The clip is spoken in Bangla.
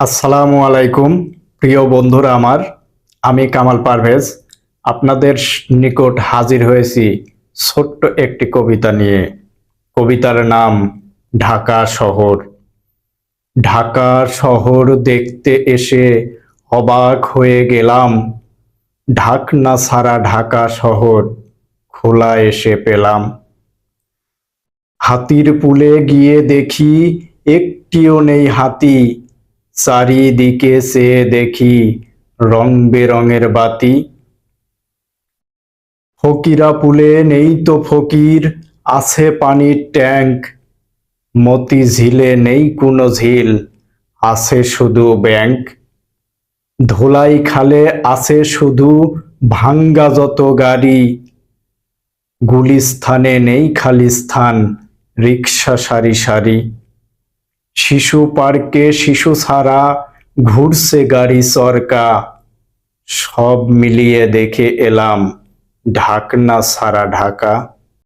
আসসালামু আলাইকুম, প্রিয় বন্ধুরা আমার। আমি কামাল পারভেজ, আপনাদের নিকট হাজির হয়েছি ছোট্ট একটি কবিতা নিয়ে। কবিতার নাম, ঢাকা শহর। ঢাকা শহর দেখতে এসে অবাক হয়ে গেলাম। ঢাকনা ছাড়া ঢাকা শহর খোলা এসে পেলাম। হাতির পুলে গিয়ে দেখি একটিও নেই হাতি। চারিদিকে চেয়ে দেখি রং বেরঙের বাতি। ফকিরা পুলে নেই তো ফকির, আছে পানির ট্যাঙ্ক। মতি ঝিলে নেই কোনো ঝিল, আছে শুধু ব্যাংক। ধোলাই খালে আছে শুধু ভাঙ্গা যত গাড়ি। গুলিস্থানে নেই খালি স্থান, রিক্সা সারি সারি। শিশু পার্কে শিশু ছাড়া ঘুরছে গাড়ি চরকা। সব মিলিয়ে দেখে এলাম ঢাকনা সারা ঢাকা।